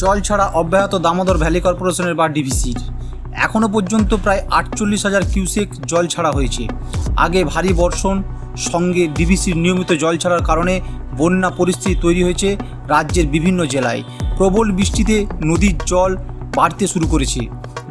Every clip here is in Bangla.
জল ছাড়া অব্যাহত দামোদর ভ্যালি কর্পোরেশনের বা ডিভিসির এখনও পর্যন্ত প্রায় আটচল্লিশ হাজার কিউসেক জল ছাড়া হয়েছে। আগে ভারী বর্ষণ, সঙ্গে ডিভিসির নিয়মিত জল ছাড়ার কারণে বন্যা পরিস্থিতি তৈরি হয়েছে রাজ্যের বিভিন্ন জেলায়। প্রবল বৃষ্টিতে নদীর জল বাড়তে শুরু করেছে।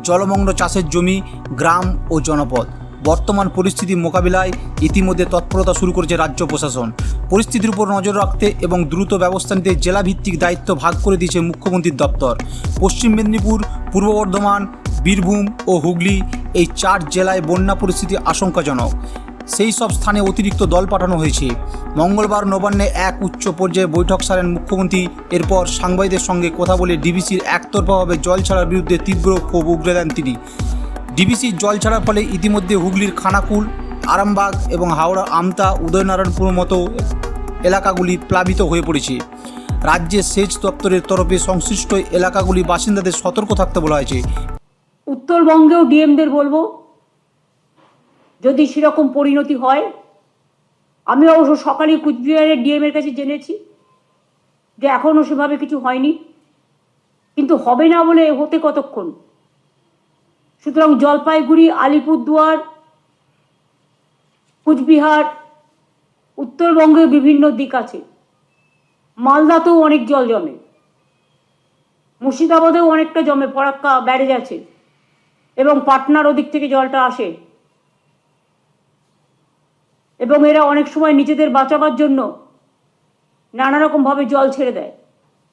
জলমগ্ন চাষের জমি, গ্রাম ও জনপদ। বর্তমান পরিস্থিতি মোকাবিলায় ইতিমধ্যে তৎপরতা শুরু করেছে রাজ্য প্রশাসন। পরিস্থিতির উপর নজর রাখতে এবং দ্রুত ব্যবস্থা নিতে জেলাভিত্তিক দায়িত্ব ভাগ করে দিয়েছে মুখ্যমন্ত্রীর দপ্তর। পশ্চিম মেদিনীপুর, পূর্ব বর্ধমান, বীরভূম ও হুগলি এই চার জেলায় বন্যা পরিস্থিতি আশঙ্কাজনক। সেই সব স্থানে অতিরিক্ত দল পাঠানো হয়েছে। মঙ্গলবার নবান্নে এক উচ্চ পর্যায়ে বৈঠক সারেন মুখ্যমন্ত্রী। এরপর সাংবাদিকদের সঙ্গে কথা বলে ডিবিসির একতরফাভাবে জল ছাড়ার বিরুদ্ধে তীব্র ক্ষোভ উগরে দেন তিনি। ডিবিসির জল ছাড়ার ফলে ইতিমধ্যে হুগলির খানাকুল, আরামবাগ এবং হাওড়া, আমতা, উদয়নারায়ণপুর মতো এলাকাগুলি প্লাবিত হয়ে পড়েছে। রাজ্যের সেচ দপ্তরের তরফে সংশ্লিষ্ট এলাকাগুলি বাসিন্দাদের সতর্ক থাকতে বলা হয়েছে। উত্তরবঙ্গেও ডিএমদের বলব, যদি সেরকম পরিণতি হয়, আমি অবশ্য সকালে কুচবিহারের ডিএমের কাছে জেনেছি যে এখনও সেভাবে কিছু হয়নি, কিন্তু হবে না বলে হতে কতক্ষণ? সুতরাং জলপাইগুড়ি, আলিপুরদুয়ার, কুচবিহার, উত্তরবঙ্গে বিভিন্ন দিক আছে। মালদাতেও অনেক জল জমে। মুর্শিদাবাদেও অনেকটা জমে ফরাক্কা ব্যারেজ আছে। এবং পাটনার ওদিক থেকে জলটা আসে। এবং এরা অনেক সময় নিজেদের বাঁচাবার জন্য নানা রকমভাবে জল ছেড়ে দেয়।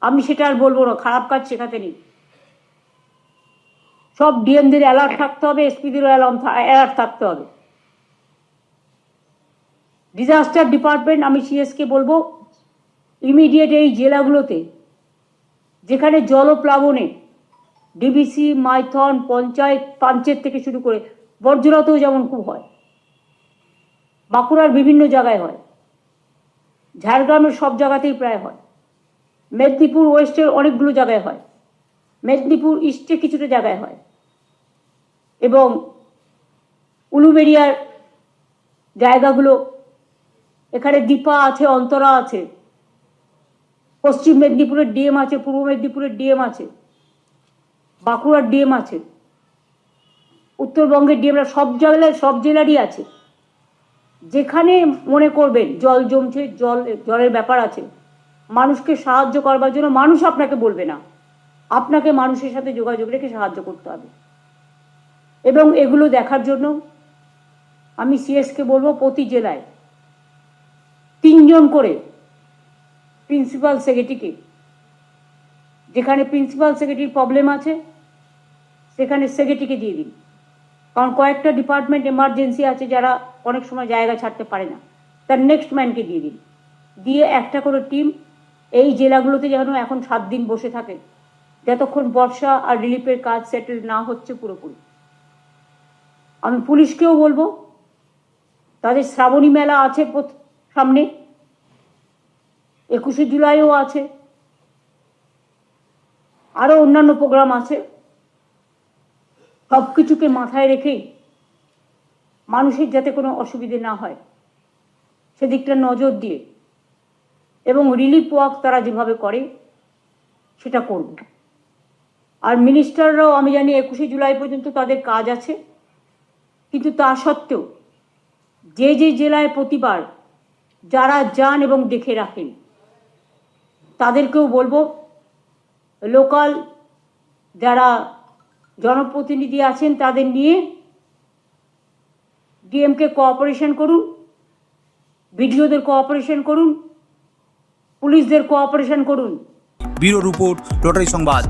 আমি সেটা আর বলব না, খারাপ কাজ শেখাতে নেই। সব ডিএমদের অ্যালার্ট থাকতে হবে এসপিদেরও অ্যালার্ট থাকতে হবে। ডিজাস্টার ডিপার্টমেন্ট আমি সিএসকে বলব ইমিডিয়েট এই জেলাগুলোতে, যেখানে জলপ্লাবনে ডিবিসি মাইথন, পঞ্চায়েত, পাঞ্চেত থেকে শুরু করে বর্জরাতেও যেমন খুব হয়, বাঁকুড়ার বিভিন্ন জায়গায় হয়, ঝাড়গ্রামের সব জায়গাতেই প্রায় হয়, মেদিনীপুর ওয়েস্টের অনেকগুলো জায়গায় হয়, মেদিনীপুর ইস্টে কিছুটা জায়গায় হয়। এবং উলুবেরিয়ার জায়গাগুলো, এখানে দীপা আছে, অন্তরা আছে, পশ্চিম মেদিনীপুরের ডিএম আছে, পূর্ব মেদিনীপুরের ডিএম আছে, বাঁকুড়ার ডিএম আছে, উত্তরবঙ্গের ডিএমরা সব জায়গায় সব জেলারই আছে। যেখানে মনে করবেন জল জমছে, জল, জলের ব্যাপার আছে, মানুষকে সাহায্য করবার জন্য মানুষ আপনাকে বলবে না। আপনাকে মানুষের সাথে যোগাযোগ রেখে সাহায্য করতে হবে। এবং এগুলো দেখার জন্য আমি সিএসকে বলব প্রতি জেলায় তিনজন করে প্রিন্সিপাল সেক্রেটারিকে যেখানে প্রিন্সিপাল সেক্রেটারির প্রবলেম আছে, সেখানে সেক্রেটারিকে দিয়ে দিন। কারণ কয়েকটা ডিপার্টমেন্ট এমার্জেন্সি আছে যারা অনেক সময় জায়গা ছাড়তে পারে না। তার নেক্সট ম্যানকে দিয়ে দিন। দিয়ে একটা করে টিম এই জেলাগুলোতে যেন এখন সাত দিন বসে থাকে, যতক্ষণ বর্ষা আর রিলিফের কাজ সেটেল না হচ্ছে পুরোপুরি। আমি পুলিশকেও বলব। তাদের শ্রাবণী মেলা আছে সামনে। একুশে জুলাইও আছে। আরও অন্যান্য প্রোগ্রাম আছে। সব কিছুকে মাথায় রেখেই মানুষের যাতে কোনো অসুবিধে না হয়, সেদিকটা নজর দিয়ে এবং রিলিফ ওয়ার্ক তারা যেভাবে করে, সেটা করব আর মিনিস্টাররাও, আমি জানি একুশে জুলাই পর্যন্ত তাদের কাজ আছে। কিন্তু তা সত্ত্বেও যে যে জেলায় প্রতিবার যারা যান এবং দেখে রাখেন, তাদেরকেও বলব, লোকাল যারা জনপ্রতিনিধি আছেন তাদের নিয়ে ডিএমকে কোঅপারেশন করুন, বিডিওদের কোঅপারেশন করুন, পুলিশদের কোঅপারেশন করুন। ব্যুরো রিপোর্ট রোটারি সংবাদ।